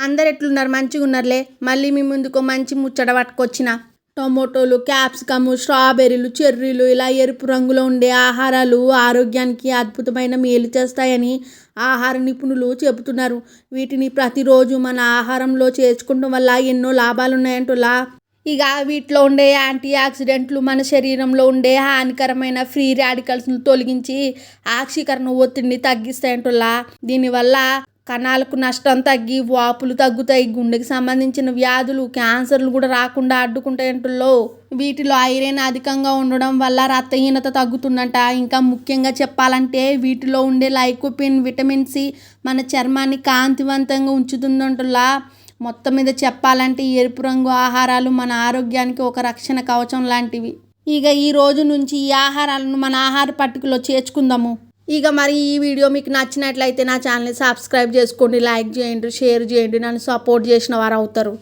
అందరు ఎట్లున్నారు మంచిగా ఉన్నారులే మళ్ళీ మీ ముందుకు మంచి ముచ్చట పట్టుకొచ్చిన. టొమాటోలు క్యాప్సికము స్ట్రాబెర్రీలు చెర్రీలు ఇలా ఎరుపు రంగులో ఉండే ఆహారాలు ఆరోగ్యానికి అద్భుతమైన మేలు చేస్తాయని ఆహార నిపుణులు చెబుతున్నారు. వీటిని ప్రతిరోజు మన ఆహారంలో చేర్చుకోవడం వల్ల ఎన్నో లాభాలు ఉన్నాయంటులా ఇక వీటిలో ఉండే యాంటీ ఆక్సిడెంట్లు మన శరీరంలో ఉండే హానికరమైన ఫ్రీ రాడికల్స్ను తొలగించి ఆక్సీకరణ ఒత్తిడిని తగ్గిస్తాయంటులా. దీనివల్ల కణాలకు నష్టం తగ్గి వాపులు తగ్గుతాయి. గుండెకి సంబంధించిన వ్యాధులు క్యాన్సర్లు కూడా రాకుండా అడ్డుకుంటాయంటుల్లో. వీటిలో ఐరన్ అధికంగా ఉండడం వల్ల రక్తహీనత తగ్గుతుందంట. ఇంకా ముఖ్యంగా చెప్పాలంటే వీటిలో ఉండే లైకోపిన్ విటమిన్ సి మన చర్మాన్ని కాంతివంతంగా ఉంచుతుందంటులా మొత్తం మీద చెప్పాలంటే ఎరుపు రంగు ఆహారాలు మన ఆరోగ్యానికి ఒక రక్షణ కవచం లాంటివి. ఇక ఈ రోజు నుంచి ఈ ఆహారాలను మన ఆహార పట్టికలో చేర్చుకుందాము. ఇక మరి ఈ వీడియో మీకు నచ్చినట్లయితే నా ఛానల్ని సబ్స్క్రైబ్ చేసుకోండి లైక్ చేయండి షేర్ చేయండి. నన్ను సపోర్ట్ చేసిన వారు అవుతారు.